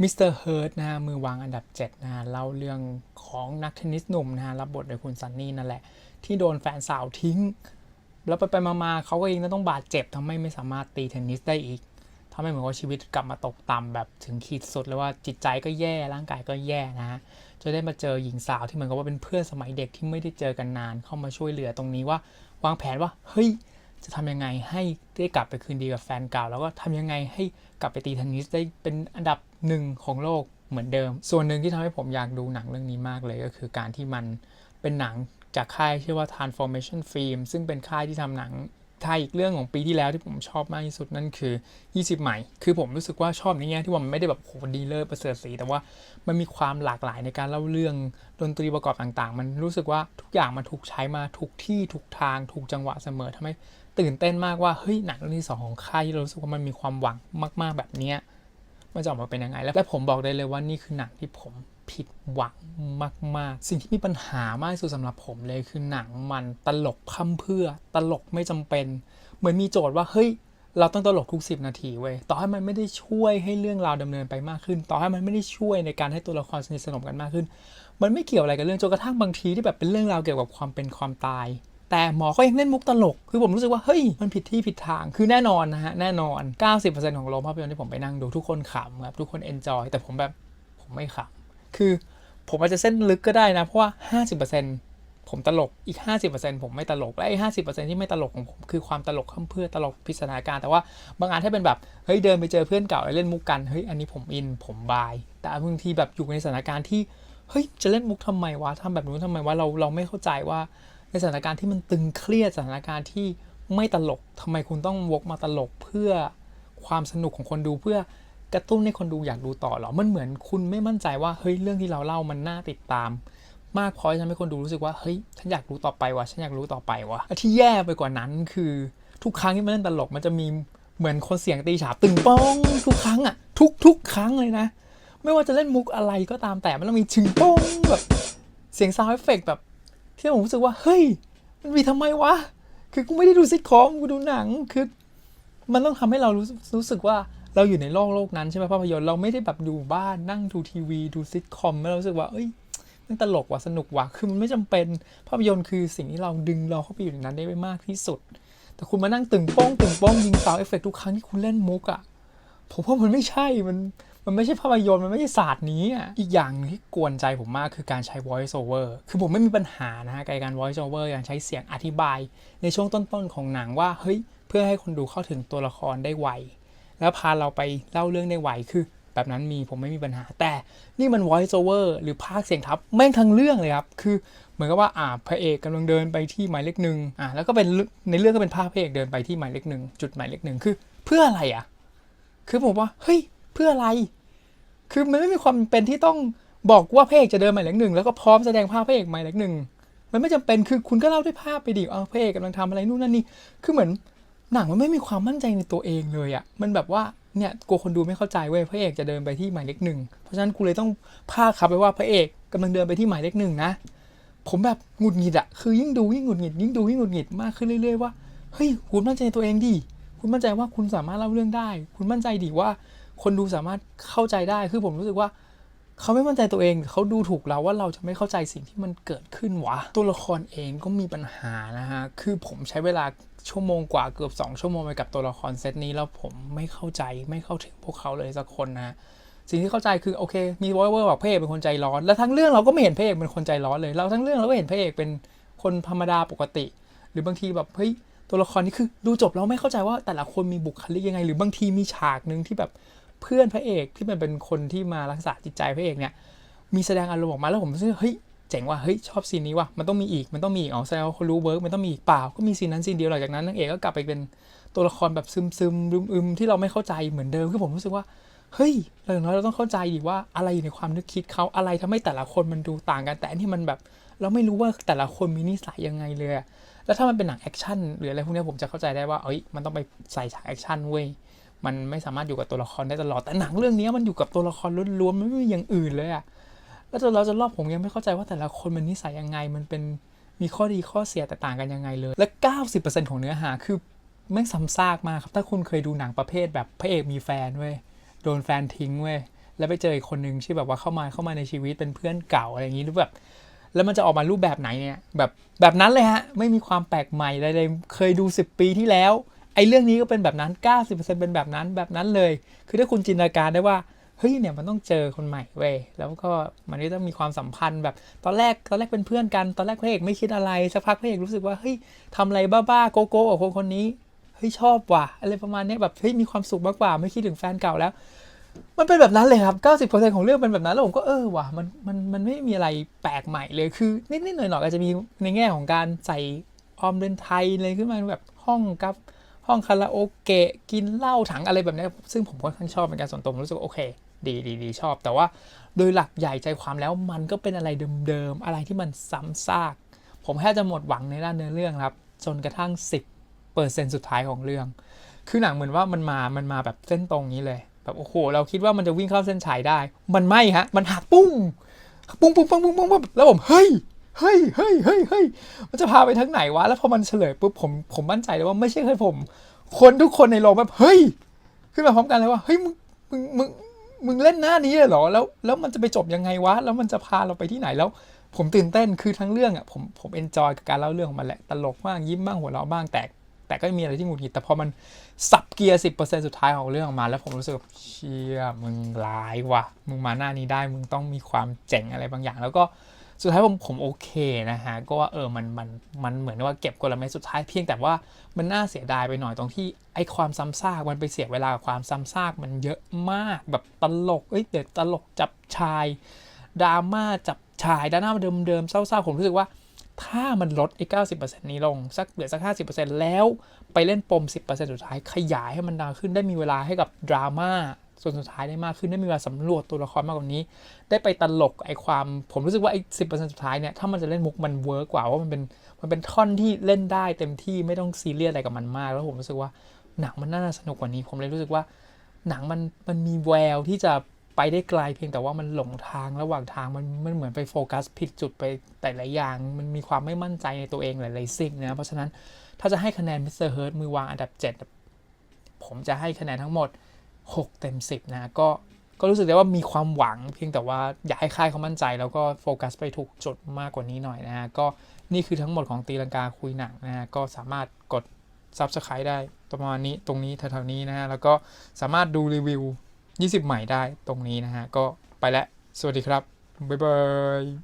มิสเตอร์เฮิร์ตนะฮะมือวางอันดับ7นะฮะเล่าเรื่องของนักเทนนิสหนุ่มนะฮะรับบทโดยคุณซันนี่นั่นแหละ ที่โดนแฟนสาวทิ้ง แล้วไปไปมาๆเขาก็เองต้องบาดเจ็บทำให้ไม่สามารถตีเทนนิสได้อีกทำให้เหมือนว่าชีวิตกลับมาตกต่ำแบบถึงขีดสุดเลยว่าจิตใจก็แย่ร่างกายก็แย่นะฮะจนได้มาเจอหญิงสาวที่เหมือนกับว่าเป็นเพื่อนสมัยเด็กที่ไม่ได้เจอกันนานเข้ามาช่วยเหลือตรงนี้ว่าวางแผนว่าเฮ้ยจะทำยังไงให้ได้กลับไปคืนดีกับแฟนเก่า แล้วก็ทำยังไงให้กลับไปตีเทนนิสได้เป็นอันดับ หนึ่งของโลกเหมือนเดิม ส่วนหนึ่งที่ทำให้ผมอยากดูหนังเรื่องนี้มากเลยก็คือการที่มันเป็นหนังจากค่ายชื่อว่า Transformation Film ซึ่งเป็นค่ายที่ทำหนังไทยอีกเรื่องของปีที่แล้วที่ผมชอบมากที่สุดนั่นคือ 20 ใหม่ คือผมรู้สึกว่าชอบในแง่ที่ว่ามันไม่ได้แบบโหดีเลิศประเสริฐสี แต่ว่ามันมีความหลากหลายในการเล่าเรื่องดนตรีประกอบต่างๆ มันรู้สึกว่าทุกอย่างมันถูกใช้มาถูกที่ถูกทางถูกจังหวะเสมอทำให้ตื่นเต้นมากว่าเฮ้ยหนังเรื่องที่สองของค่ายที่เรารู้สึกว่ามันมีความหวังมาก ๆแบบเนี้ย มันจะออกมาเป็นยังไงแล้วและผมบอกได้เลยว่านี่คือหนังที่ผมผิดหวังมาก ๆ สิ่งที่มีปัญหามากที่สุดสำหรับผมเลยคือหนังมันตลกพร่ำเพื่อ ตลกไม่จำเป็น เหมือนมีโจทย์ว่าเฮ้ยเราต้องตลกทุก 10 นาทีเว้ย ต่อให้มันไม่ได้ช่วยให้เรื่องราวดำเนินไปมากขึ้น ต่อให้มันไม่ได้ช่วยในการให้ตัวละครสนิทสนมกันมากขึ้น มันไม่เกี่ยวอะไรกับเรื่องจนกระทั่งบางทีที่แบบเป็นเรื่องราวเกี่ยวกับความเป็นความตาย แต่หมอก็ยังเล่นมุกตลก คือผมรู้สึกว่า เฮ้ย มันผิดที่ผิดทาง คือแน่นอนนะฮะ แน่นอน 90%ของโรงภาพยนตร์ที่ผมไปนั่งดูทุกคนขำครับ ทุกคนเอนจอย แต่ผมแบบ ผมไม่ขำ คือผมอาจจะเส้นลึกก็ได้นะ เพราะว่า 50%ผมตลก อีก 50%ผมไม่ตลก และไอ้50%ที่ไม่ตลกของผมคือความตลกข้ามเพื่อตลกพิสดาการ แต่ว่าบางอันถ้าเป็นแบบ เฮ้ย เดินไปเจอเพื่อนเก่าเล่นมุกกัน เฮ้ย อันนี้ผมอิน ผมบาย แต่บางทีแบบอยู่ในสถานการณ์ที่ เฮ้ย จะเล่นมุกทำไมวะทำแบบนู้นทำไมวะ เราเราไม่เข้าใจว่า ในสถานการณ์ที่มันตึงเครียดสถานการณ์ที่ไม่ตลกทำไมคุณต้องวกมาตลกเพื่อความสนุกของคนดูเพื่อกระตุ้นให้คนดูอยากดูต่อหรอ มันเหมือนคุณไม่มั่นใจว่าเฮ้ยเรื่องที่เราเล่ามันน่าติดตาม มากพอที่ทำให้คนดูรู้สึกว่าเฮ้ยฉันอยากรู้ต่อไปวะฉันอยากรู้ต่อไปวะที่แย่ไปกว่านั้นคือทุกครั้งที่มันเล่นตลกมันจะมีเหมือนคนเสียงตีฉาบตึงป้องทุกครั้งอะทุกทุกครั้งเลยนะ ไม่ว่าจะเล่นมุกอะไรก็ตามแต่มันต้องมีชึงป้องแบบเสียงซาวเอฟเฟกต์แบบ ที่ผมรู้สึกว่าเฮ้ยมันมีทำไมวะคือกูไม่ได้ดูซิทคอมกูดูหนังคือมันต้องทำให้เรารู้รู้สึกว่าเราอยู่ในโลกโลกนั้นใช่ไหมภาพยนตร์เราไม่ได้แบบดูบ้านนั่งดูทีวีดูซิทคอมแล้วรู้สึกว่าเอ้ยมันตลกว่ะสนุกว่ะคือมันไม่จำเป็นภาพยนตร์คือสิ่งที่เราดึงเราเข้าไปอยู่ในนั้นได้มากที่สุด แต่คุณมานั่งตึงโป้งตึงโป้งยิงซาวเอฟเฟกต์ทุกครั้งที่คุณเล่นมุกอะผมว่ามันไม่ใช่มัน มันไม่ใช่ภาพยนตร์มันไม่ใช่ศาสตร์นี้อะอีกอย่างหนึ่งที่กวนใจผมมากคือการใช้ voice over คือผมไม่มีปัญหานะฮะการ voice over การใช้เสียงอธิบาย ในช่วงต้นๆของหนังว่าเฮ้ยเพื่อให้คนดูเข้าถึงตัวละครได้ไวแล้วพาเราไปเล่าเรื่องได้ไวคือแบบนั้นมีผมไม่มีปัญหา แต่นี่มัน voice over หรือพากย์เสียงทับแม่งทั้งเรื่องเลยครับ คือเหมือนกับว่าอ่าพระเอกกำลังเดินไปที่หมายเลขหนึ่งอ่าแล้วก็เป็นในเรื่องก็เป็นภาพพระเอกเดินไปที่หมายเลขหนึ่งจุดหมายเลขหนึ่งคือ เพื่ออะไรอะ คือผมว่าเฮ้ย เพื่ออะไร คือมันไม่มีความเป็นที่ต้องบอกว่าพระเอกจะเดินหมายเลขหนึ่งแล้วก็พร้อมแสดงภาพพระเอกหมายเลขหนึ่งมันไม่จำเป็นคือคุณก็เล่าด้วยภาพไปดิเอาพระเอกกำลังทำอะไรนู่นนั่นนี่คือเหมือนหนังมันไม่มีความมั่นใจในตัวเองเลยอะมันแบบว่าเนี่ยกลัวคนดูไม่เข้าใจเว้ยพระเอกจะเดินไปที่หมายเลขหนึ่งเพราะฉะนั้นกูเลยต้องพากย์ครับไปว่าพระเอกกำลังเดินไปที่หมายเลขหนึ่งนะผมแบบหงุดหงิดอะคือยิ่งดูยิ่งหงุดหงิดยิ่งดูยิ่งหงุดหงิดมากขึ้นเรื่อยๆว่าเฮ้ยคุณมั่นใจในตัวเองดิคุณมั่นใจว่าคุณสามารถเล่าเรื่องได้ คุณมั่นใจดิว่า คนดูสามารถเข้าใจได้คือผมรู้สึกว่าเขาไม่มั่นใจตัวเองเขาดูถูกเราว่าเราจะไม่เข้าใจสิ่งที่มันเกิดขึ้นวะ ตัวละครเองก็มีปัญหานะฮะ คือผมใช้เวลาชั่วโมงกว่าเกือบ 2 ชั่วโมงไปกับตัวละครเซตนี้แล้วผมไม่เข้าใจไม่เข้าถึงพวกเขาเลยสักคนนะสิ่งที่เข้าใจคือโอเค มีวอยเวอร์บอกพระเอกเป็นคนใจร้อน แล้วทั้งเรื่องเราก็ไม่เห็นพระเอกเป็นคนใจร้อนเลย เราทั้งเรื่องเราก็เห็นพระเอกเป็นคนธรรมดาปกติ หรือบางทีแบบเฮ้ยตัวละครนี้คือดูจบแล้วไม่เข้าใจว่าแต่ละคนมีบุคลิกยังไง หรือบางทีมีฉากหนึ่งที่แบบ เพื่อนพระเอกที่มันเป็นคนที่มารักษาจิตใจพระเอกเนี่ยมีแสดงอารมณ์ออกมาแล้วผมรู้สึกเฮ้ยเจ๋งว่ะเฮ้ยชอบซีนนี้ว่ะมันต้องมีอีกมันต้องมีอีกอ๋อแสดงว่าเขารู้เวิร์กมันต้องมีอีกเปล่าก็มีซีนนั้นซีนเดียวหลังจากนั้นนางเอกก็กลับไปเป็นตัวละครแบบซึมซึมๆอึมๆที่เราไม่เข้าใจเหมือนเดิมคือผมรู้สึกว่าเฮ้ยอย่างน้อยเราต้องเข้าใจดิว่าอะไรอยู่ในความนึกคิดเขาอะไรทำให้แต่ละคนมันดูต่างกัน แต่อันนี่มันแบบ เราไม่รู้ว่าแต่ละคนมีนิสัยยังไงเลยแล้วถ้ามันเป็นหนังแอคชั่นหรืออะไรพวกนี้ผมจะเข้าใจได้ว่าเอ้ยมันต้องไปใส่ฉากแอคชั่นเว้ย มันไม่สามารถอยู่กับตัวละครได้ตลอด แต่หนังเรื่องนี้มันอยู่กับตัวละครล้วนๆ มันไม่มีอย่างอื่นเลยอะแล้วจนเราจะรอบผมยังไม่เข้าใจว่าแต่ละคนมันนิสัยยังไง มันเป็นมีข้อดีข้อเสียแต่ต่างกันยังไงเลย และ 90%ของเนื้อหาคือแม่ซ้ำซากมากครับ ถ้าคุณเคยดูหนังประเภทแบบพระเอกมีแฟนเว้ย โดนแฟนทิ้งเว้ย แล้วไปเจออีกคนนึงที่แบบว่าเข้ามาเข้ามาในชีวิตเป็นเพื่อนเก่าอะไรอย่างนี้หรือแบบแล้วมันจะออกมารูปแบบไหนเนี่ยแบบแบบนั้นเลยฮะ ไม่มีความแปลกใหม่ใดๆเคยดู 10 ปีที่แล้ว ไอ้เรื่องนี้ก็เป็นแบบนั้น 90%เป็นแบบนั้นแบบนั้นเลย คือถ้าคุณจินตนาการได้ว่าเฮ้ยเนี่ยมันต้องเจอคนใหม่เว้ยแล้วก็มันก็ต้องมีความสัมพันธ์แบบตอนแรกตอนแรกเป็นเพื่อนกันตอนแรกพระเอกไม่คิดอะไรสักพักพระเอกรู้สึกว่าเฮ้ยทำอะไรบ้าๆโกโก้กับคนคนนี้เฮ้ยชอบว่ะอะไรประมาณนี้แบบเฮ้ยมีความสุขมากกว่าไม่คิดถึงแฟนเก่าแล้ว มันเป็นแบบนั้นเลยครับ 90%ของเรื่องเป็นแบบนั้นแล้วผมก็เออว่ะมันมันมันไม่มีอะไรแปลกใหม่เลยคือนิดๆหน่อยๆอาจจะมีในแง่ของการใส่ออมเดนไทยเลยขึ้นมาแบบห้องกับ ห้องคาราโอเกะกินเหล้าถังอะไรแบบนี้ซึ่งผมค่อนข้างชอบเป็นการส่วนตัวผมรู้สึกโอเคดีดีดีชอบ แต่ว่าโดยหลักใหญ่ใจความแล้วมันก็เป็นอะไรเดิมๆ อะไรที่มันซ้ำซาก ผมแค่จะหมดหวังในด้านเนื้อเรื่องครับ จนกระทั่ง 10เปอร์เซ็นสุดท้ายของเรื่อง คือหนังเหมือนว่ามันมา มันมาแบบเส้นตรงนี้เลย แบบโอ้โห เราคิดว่ามันจะวิ่งเข้าเส้นชัยได้ มันไม่ฮะ มันหักปุ้ง ปุ้งปุ้งปุ้งปุ้งปุ้งแล้วผมเฮ้ย เฮ้ยเฮ้ยเฮ้ยเฮ้ยมันจะพาไปทางไหนวะ แล้วพอมันเฉลยปุ๊บผมผมมั่นใจเลยว่าไม่ใช่แค่ผม คนทุกคนในโรงแบบเฮ้ย ขึ้นมาพร้อมกันเลยว่าเฮ้ยมึงมึงมึงมึงเล่นหน้านี้เลยเหรอแล้วแล้วมันจะไปจบยังไงวะ แล้วมันจะพาเราไปที่ไหนแล้ว ผมตื่นเต้นคือทั้งเรื่องอะผมผมเอนจอยกับการเล่าเรื่องของมันแหละตลกบ้างยิ้มบ้างหัวเราะบ้างแต่แต่ก็มีอะไรที่หงุดหงิดแต่พอมันสับเกียร์สิบเปอร์เซ็นสุดท้ายของเรื่องออกมา แล้วผมรู้สึกเชี่ยมึงร้ายว่ะมึงมาหน้านี้ได้ มึงต้องมีความเจ๋งอะไรบางอย่าง แล้วก็ สุดท้ายผมผมโอเคนะฮะก็ว่าเออมันมันมันเหมือนว่าเก็บกลเม็ดสุดท้ายเพียงแต่ว่ามันน่าเสียดายไปหน่อยตรงที่ไอความซ้ำซากมันไปเสียเวลากับความซ้ำซากมันเยอะมากแบบตลกเอ้ยเดี๋ยวตลกจับชายดราม่าจับชายดราม่าเดิมๆเศร้าๆผมรู้สึกว่าถ้ามันลดไอ้90%นี้ลง สักเหลือสัก50%แล้ว ไปเล่นปม10%สุดท้ายขยายให้มันดาวขึ้นได้มีเวลาให้กับดราม่า ส่วนสุดท้ายได้มากขึ้นได้มีเวลาสำรวจตัวละครมากกว่านี้ ได้ไปตลกไอความผมรู้สึกว่าไอสิสุดท้ายเนี่ยถ้ามันจะเล่นมุกมันเวิร์กกว่าว่ามันเป็นมันเป็นท่อนที่เล่นได้เต็มที่ไม่ต้องซีเรียสอะไรกับมันมาก แล้วผมรู้สึกว่าหนังมันน่าสนุกกว่านี้ ผมเลยรู้สึกว่า หนังมันมันมีแววที่จะไปได้ไกลเพียงแต่ว่ามันหลงทางระหว่างทางมันมันเหมือนไปโฟกัสผิดจุดไปแต่หลายอย่าง มันมีความไม่มั่นใจในตัวเองหลายๆสิ่งนะเพราะฉะนั้นถ้าจะให้คะแนนมิสเตอร์เฮิร์ตมือวางอันดับ 7 ผมจะให้คะแนนทั้งหมด 6 เต็ม 10 นะก็ก็รู้สึกได้ว่ามีความหวังเพียงแต่ว่าอยากให้ค่ายเขามั่นใจ แล้วก็โฟกัสไปถูกจุดมากกว่านี้หน่อยนะฮะก็นี่คือทั้งหมดของตีลังกาคุยหนังนะฮะก็สามารถกด Subscribe ได้ประมาณนี้ตรงนี้แถวๆนี้นะฮะแล้วก็สามารถดูรีวิว 20 ใหม่ได้ตรงนี้นะฮะก็ไปแล้วสวัสดีครับบ๊ายบาย